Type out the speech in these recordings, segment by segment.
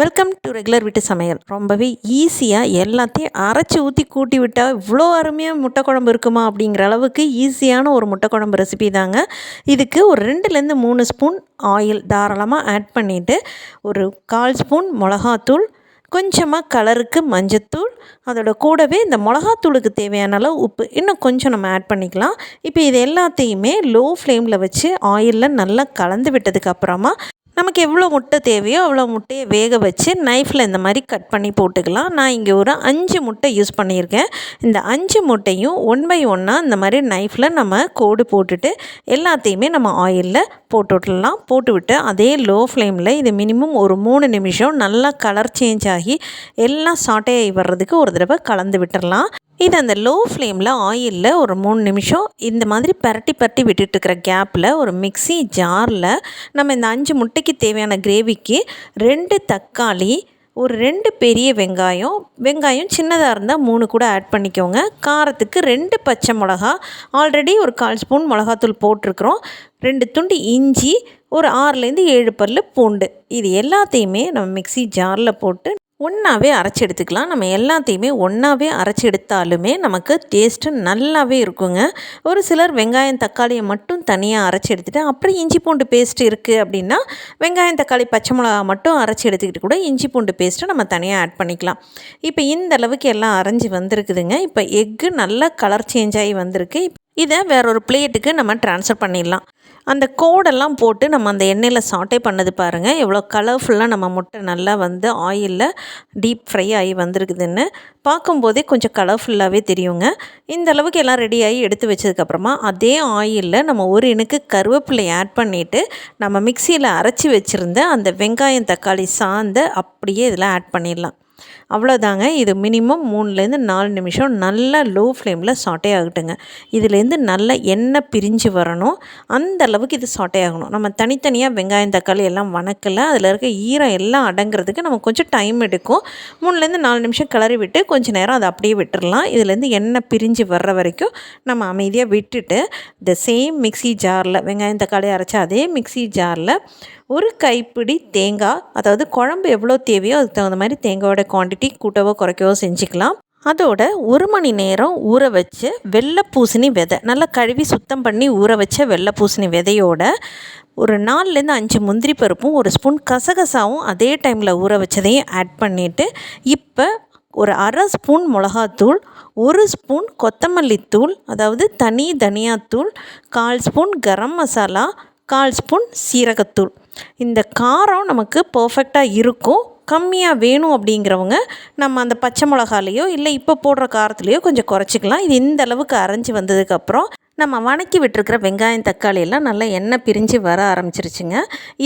Welcome to regular வீட்டு சமையல். ரொம்பவே ஈஸியாக எல்லாத்தையும் அரைச்சி ஊற்றி கூட்டி விட்டால் இவ்வளோ அருமையாக முட்டை குழம்பு இருக்குமா அப்படிங்கிற அளவுக்கு ஈஸியான ஒரு முட்டை குழம்பு ரெசிபி தாங்க. இதுக்கு ஒரு ரெண்டுலேருந்து மூணு ஸ்பூன் ஆயில் தாராளமாக ஆட் பண்ணிவிட்டு ஒரு கால் ஸ்பூன் மிளகாத்தூள் கொஞ்சமாக கலருக்கு மஞ்சத்தூள் அதோட கூடவே இந்த மிளகாத்தூளுக்கு தேவையான அளவு உப்பு. இன்னும் கொஞ்சம் நம்ம ஆட் பண்ணிக்கலாம். இப்போ இது எல்லாத்தையுமே லோ ஃப்ளேமில் வச்சு ஆயிலில் நல்லா கலந்து விட்டதுக்கப்புறமா நமக்கு எவ்வளோ முட்டை தேவையோ அவ்வளோ முட்டையை வேக வச்சு நைஃப்பில் இந்த மாதிரி கட் பண்ணி போட்டுக்கலாம். நான் இங்கே ஒரு அஞ்சு முட்டை யூஸ் பண்ணியிருக்கேன். இந்த அஞ்சு முட்டையும் ஒன் பை ஒன்னாக இந்த மாதிரி நைஃப்பில் நம்ம கோடு போட்டுட்டு எல்லாத்தையுமே நம்ம ஆயிலில் போட்டு விட்டுடலாம். போட்டுவிட்டு அதே லோ ஃப்ளேமில் இது மினிமம் ஒரு மூணு நிமிஷம் நல்லா கலர் சேஞ்ச் ஆகி எல்லாம் சாட்டையாகி வர்றதுக்கு ஒரு தடவை கலந்து விட்டுடலாம். இது அந்த லோ ஃப்ளேமில் ஆயிலில் ஒரு மூணு நிமிஷம் இந்த மாதிரி பரட்டி பரட்டி விட்டுட்டுருக்கிற கேப்பில் ஒரு மிக்சி ஜாரில் நம்ம இந்த அஞ்சு முட்டைக்கு தேவையான கிரேவிக்கு ரெண்டு தக்காளி ஒரு ரெண்டு பெரிய வெங்காயம். வெங்காயம் சின்னதாக இருந்தால் மூணு கூட ஆட் பண்ணிக்கோங்க. காரத்துக்கு ரெண்டு பச்சை மிளகா ஆல்ரெடி ஒரு கால் ஸ்பூன் மிளகாத்தூள் போட்டிருக்குறோம். ரெண்டு துண்டு இஞ்சி ஒரு ஆறுலேருந்து ஏழு பல்லு பூண்டு. இது எல்லாத்தையுமே நம்ம மிக்சி ஜாரில் போட்டு ஒன்றாவே அரைச்சி எடுத்துக்கலாம். நம்ம எல்லாத்தையுமே ஒன்றாவே அரைச்சி எடுத்தாலுமே நமக்கு டேஸ்ட்டு நல்லாவே இருக்குங்க. ஒரு சிலர் வெங்காயம் தக்காளியை மட்டும் தனியாக அரைச்சி எடுத்துகிட்டு அப்புறம் இஞ்சி பூண்டு பேஸ்ட் இருக்குது அப்படின்னா வெங்காயம் தக்காளி பச்சை மிளகா மட்டும் அரைச்சி எடுத்துக்கிட்டு கூட இஞ்சி பூண்டு பேஸ்ட்டை நம்ம தனியாக ஆட் பண்ணிக்கலாம். இப்போ இந்த அளவுக்கு எல்லாம் அரைஞ்சி வந்திருக்குதுங்க. இப்போ எக்கு நல்லா கலர் சேஞ்ச் ஆகி வந்திருக்கு. இதை வேற ஒரு பிளேட்டுக்கு நம்ம ட்ரான்ஸ்ஃபர் பண்ணிடலாம். அந்த கோடெல்லாம் போட்டு நம்ம அந்த எண்ணெயில் சாட்டே பண்ணது பாருங்கள் எவ்வளோ கலர்ஃபுல்லாக நம்ம முட்டை நல்லா வந்து ஆயிலில் டீப் ஃப்ரை ஆகி வந்திருக்குதுன்னு பார்க்கும்போதே கொஞ்சம் கலர்ஃபுல்லாகவே தெரியுங்க. இந்த அளவுக்கு எல்லாம் ரெடி ஆகி எடுத்து வச்சதுக்கப்புறமா அதே ஆயிலில் நம்ம ஒரு இனுக்கு கருவேப்பிலை ஆட் பண்ணிவிட்டு நம்ம மிக்சியில் அரைச்சி வச்சுருந்த அந்த வெங்காயம் தக்காளி சாந்த அப்படியே இதில் ஆட் பண்ணிடலாம். அவ்வளோதாங்க இது மினிமம் மூணுலேருந்து நாலு நிமிஷம் நல்லா லோ ஃப்ளேமில் சாட்டே ஆகட்டுங்க. இதுலேருந்து நல்ல எண்ணெய் பிரிஞ்சு வரணும். அந்த அளவுக்கு இது சாட்டே ஆகணும். நம்ம தனித்தனியாக வெங்காயம் தக்காளி எல்லாம் வணக்கலை. அதில் இருக்க ஈரம் எல்லாம் அடங்கிறதுக்கு நமக்கு கொஞ்சம் டைம் எடுக்கும். மூணுலேருந்து நாலு நிமிஷம் கிளறி விட்டு கொஞ்சம் நேரம் அதை அப்படியே விட்டுடலாம் இதுலேருந்து எண்ணெய் பிரிஞ்சு வர்ற வரைக்கும் நம்ம அமைதியாக விட்டுட்டு இந்த சேம் மிக்சி ஜாரில் வெங்காயம் தக்காளி அரைச்சா அதே மிக்சி ஜாரில் ஒரு கைப்பிடி தேங்காய் அதாவது குழம்பு எவ்வளோ தேவையோ அதுக்கு தகுந்த மாதிரி தேங்காயோட குவான்டிட்டி கூட்டவோ குறைக்கவோ செஞ்சுக்கலாம். அதோட ஒரு மணி நேரம் ஊற வச்சு வெள்ளை பூசணி விதை நல்லா கழுவி சுத்தம் பண்ணி ஊற வச்ச வெள்ளை பூசணி விதையோட ஒரு நாலுலேருந்து அஞ்சு முந்திரி பருப்பும் ஒரு ஸ்பூன் கசகசாவும் அதே டைமில் ஊற வச்சதையும் ஆட் பண்ணிவிட்டு இப்போ ஒரு அரை ஸ்பூன் மிளகாத்தூள் ஒரு ஸ்பூன் கொத்தமல்லி தூள் அதாவது தனி தனியாத்தூள் கால் ஸ்பூன் கரம் மசாலா கால் ஸ்பூன் சீரகத்தூள். இந்த காரம் நமக்கு பர்ஃபெக்டாக இருக்கும். கம்மியாக வேணும் அப்படிங்கிறவங்க நம்ம அந்த பச்சை மிளகாலையோ இல்லை இப்போ போடுற காரத்துலேயோ கொஞ்சம் குறைச்சிக்கலாம். இது இந்த அளவுக்கு அரைஞ்சி வந்ததுக்கப்புறம் நம்ம வணக்கி விட்டுருக்கிற வெங்காயம் தக்காளி எல்லாம் நல்லா எண்ணெய் பிரிஞ்சு வர ஆரம்பிச்சிருச்சுங்க.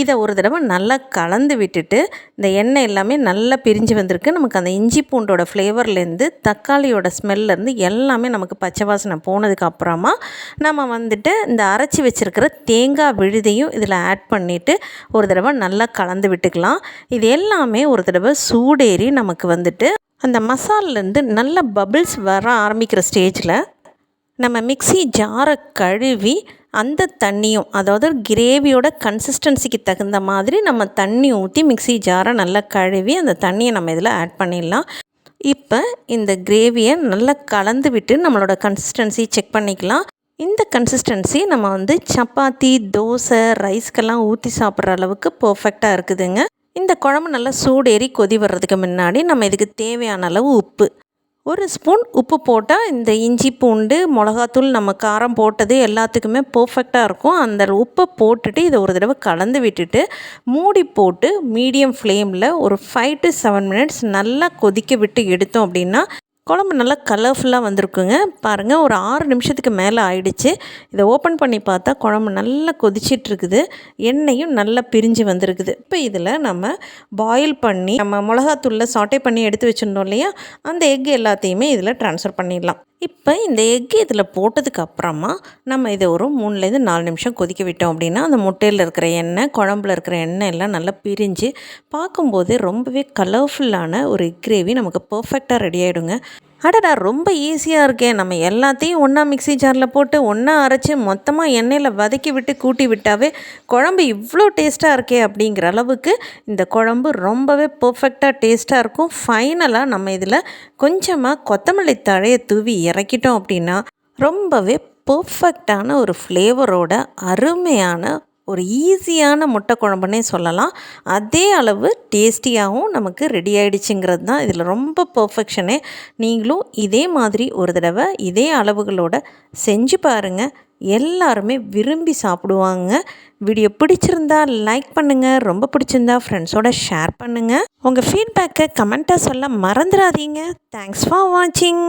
இதை ஒரு தடவை நல்லா கலந்து விட்டுட்டு இந்த எண்ணெய் எல்லாமே நல்லா பிரிஞ்சு வந்திருக்கு. நமக்கு அந்த இஞ்சி பூண்டோட ஃப்ளேவர்லேருந்து தக்காளியோட ஸ்மெல்லேருந்து எல்லாமே நமக்கு பச்சை வாசனை போனதுக்கு அப்புறமா நம்ம வந்துட்டு இந்த அரைச்சி வச்சுருக்கிற தேங்காய் விழுதையும் இதில் ஆட் பண்ணிவிட்டு ஒரு தடவை நல்லா கலந்து விட்டுக்கலாம். இது எல்லாமே ஒரு தடவை சூடேறி நமக்கு வந்துட்டு அந்த மசாலேருந்து நல்ல பபிள்ஸ் வர ஆரம்பிக்கிற ஸ்டேஜில் நம்ம மிக்சி ஜாரை கழுவி அந்த தண்ணியும் அதாவது கிரேவியோட கன்சிஸ்டன்சிக்கு தகுந்த மாதிரி நம்ம தண்ணி ஊற்றி மிக்சி ஜாரை நல்லா கழுவி அந்த தண்ணியை நம்ம இதில் ஆட் பண்ணிடலாம். இப்போ இந்த கிரேவியை நல்லா கலந்து விட்டு நம்மளோட கன்சிஸ்டன்சி செக் பண்ணிக்கலாம். இந்த கன்சிஸ்டன்சி நம்ம வந்து சப்பாத்தி தோசை ரைஸ்க்கெல்லாம் ஊற்றி சாப்பிட்ற அளவுக்கு பர்ஃபெக்டாக இருக்குதுங்க. இந்த குழம்பு நல்லா சூடேறி கொதி வர்றதுக்கு முன்னாடி நம்ம இதுக்கு தேவையான அளவு உப்பு. ஒரு ஸ்பூன் உப்பு போட்டால் இந்த இஞ்சி பூண்டு மிளகாத்தூள் நம்ம காரம் போட்டது எல்லாத்துக்குமே பர்ஃபெக்டாக இருக்கும். அந்த உப்பை போட்டுட்டு இதை ஒரு தடவை கலந்து விட்டுட்டு மூடி போட்டு மீடியம் ஃப்ளேமில் ஒரு ஃபைவ் டு செவன் மினிட்ஸ் நல்லா கொதிக்க விட்டு எடுத்தோம் அப்படின்னா குழம்பு நல்லா கலர்ஃபுல்லாக வந்திருக்குங்க. பாருங்கள் ஒரு ஆறு நிமிஷத்துக்கு மேலே ஆயிடுச்சு. இதை ஓப்பன் பண்ணி பார்த்தா குழம்பு நல்லா கொதிச்சிட்ருக்குது. எண்ணெயும் நல்லா பிரிஞ்சு வந்திருக்குது. இப்போ இதில் நம்ம பாயில் பண்ணி நம்ம மிளகாத்தூளில் சாட்டை பண்ணி எடுத்து வச்சுருந்தோம் இல்லையா? அந்த எக் எல்லாத்தையுமே இதில் ட்ரான்ஸ்ஃபர் பண்ணிடலாம். இப்போ இந்த எக்கு இதில் போட்டதுக்கு அப்புறமா நம்ம இதை ஒரு மூணுலேருந்து நாலு நிமிஷம் கொதிக்க விட்டோம் அப்படின்னா அந்த முட்டையில் இருக்கிற எண்ணெய் குழம்புல இருக்கிற எண்ணெய் எல்லாம் நல்லா பிரிஞ்சு பார்க்கும்போது ரொம்பவே கலர்ஃபுல்லான ஒரு கிரேவி நமக்கு பர்ஃபெக்டாக ரெடி ஆகிடுங்க அடடா ரொம்ப ஈஸியாக இருக்கே. நம்ம எல்லாத்தையும் ஒன்றா மிக்ஸி ஜாரில் போட்டு ஒன்றா அரைச்சி மொத்தமாக எண்ணெயில் வதக்கி விட்டு கூட்டி விட்டாவே குழம்பு இவ்வளோ டேஸ்ட்டாக இருக்கே அப்படிங்கிற அளவுக்கு இந்த குழம்பு ரொம்பவே பர்ஃபெக்டாக டேஸ்ட்டாக இருக்கும். ஃபைனலாக நம்ம இதில் கொஞ்சமாக கொத்தமல்லி தழையை தூவி இறக்கிட்டோம் அப்படின்னா ரொம்பவே பர்ஃபெக்டான ஒரு ஃப்ளேவரோட அருமையான ஒரு ஈஸியான முட்டை குழம்புனே சொல்லலாம். அதே அளவு டேஸ்டியாகவும் நமக்கு ரெடி ஆகிடுச்சுங்கிறது தான் இதில் ரொம்ப பர்ஃபெக்ஷனே நீங்களும் இதே மாதிரி ஒரு தடவை இதே அளவுகளோட செஞ்சு பாருங்கள் எல்லாருமே விரும்பி சாப்பிடுவாங்க. வீடியோ பிடிச்சிருந்தா லைக் பண்ணுங்கள் ரொம்ப பிடிச்சிருந்தா ஃப்ரெண்ட்ஸோட ஷேர் பண்ணுங்கள் உங்கள் ஃபீட்பேக்கை கமெண்ட்டாக சொல்ல மறந்துடாதீங்க. தேங்க்ஸ் ஃபார் வாட்சிங்